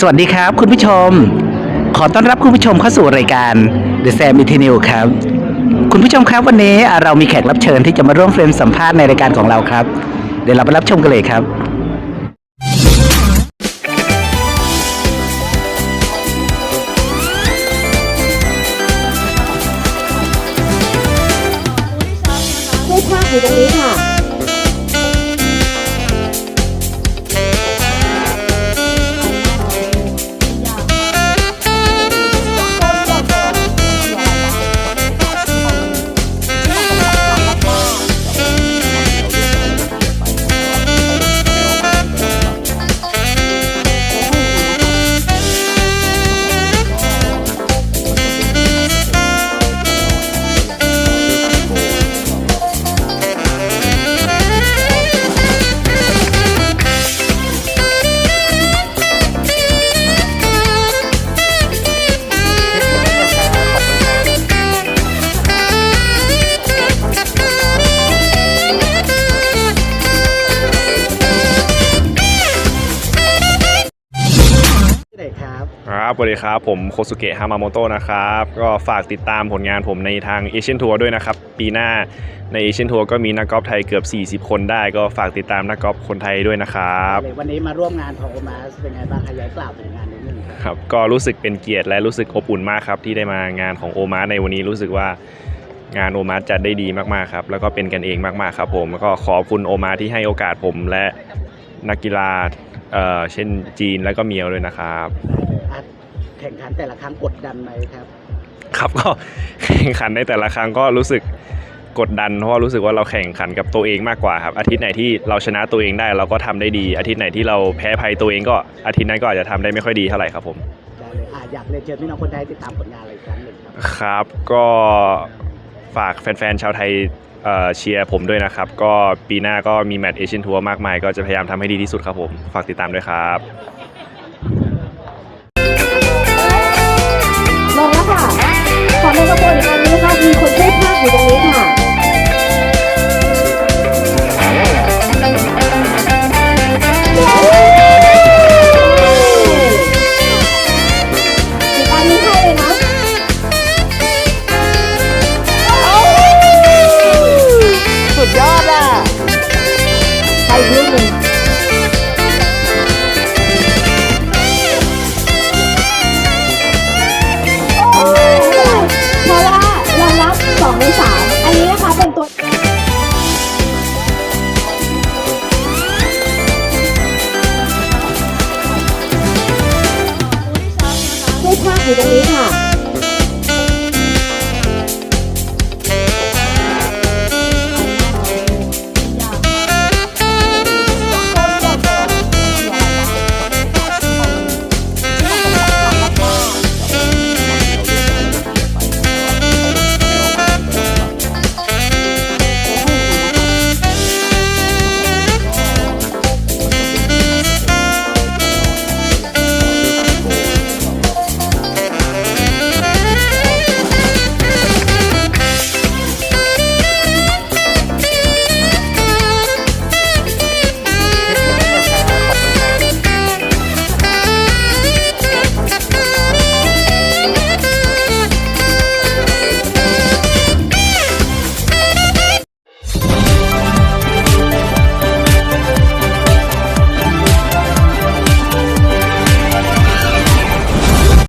สวัสดีครับคุณผู้ชม ขอต้อนรับคุณผู้ชมเข้าสู่รายการ The Sam i n t e r n e w ครับ คุณผู้ชมครับวันนี้เรามีแขกรับเชิญที่จะมาร่วมเฟรมสัมภาษณ์ในรายการของเราครับ เดี๋ยวเราไปรับชมกันเลยครับ ช่วยภาคอยู่ตรงนี้ค่ะ ครับครับสวัสดีครับผมโคสุเกะฮามาโมโตะนะครับ ก็ฝากติดตามผลงานผมในทางเอเชียนทัวร์ด้วยนะครับ ปีหน้าในเอเชียนทัวร์ก็มีนักกอล์ฟไทยเกือบ 40 คนได้ ก็ฝากติดตามนักกอล์ฟคนไทยด้วยนะครับ วันนี้มาร่วมงานของโอมาสเป็นไงบ้างขยายกล่าวถึงงานนิดนึงครับครับก็รู้สึกเป็นเกียรติและรู้สึกอบอุ่นมากครับ ที่ได้มางานของโอมาในวันนี้รู้สึกว่างานโอมาจัดได้ดีมากๆครับแล้วก็เป็นกันเองมากๆครับผมแล้วก็ขอบคุณโอมาที่ให้โอกาสผมและนักกีฬาเอ่อเช่นจีนแล้วก็เมียวด้วยนะครับอะ แข่งขันแต่ละครั้งกดดันไหมครับ ครับก็แข่งขันในแต่ละครั้งก็รู้สึกกดดันเพราะว่ารู้สึกว่าเราแข่งขันกับตัวเองมากกว่าครับอาทิตย์ไหนที่เราชนะตัวเองได้เราก็ทำได้ดี อาทิตย์ไหนที่เราแพ้ภัยตัวเองก็อาทิตย์นั้นก็อาจจะทำได้ไม่ค่อยดีเท่าไหร่ครับผม ได้เลยอะอยากเรียนเชิญพี่น้องคนไทยติดตามผลงานอะไรอีกครั้งหนึ่งครับ ครับก็ฝากแฟนๆชาวไทยเอ่อเชียร์ผมด้วยนะครับ ก็ปีหน้าก็มีแมตช์เอเชียนทัวร์มากมาย ก็จะพยายามทำให้ดีที่สุดครับผม ฝากติดตามด้วยครับ 你的美卡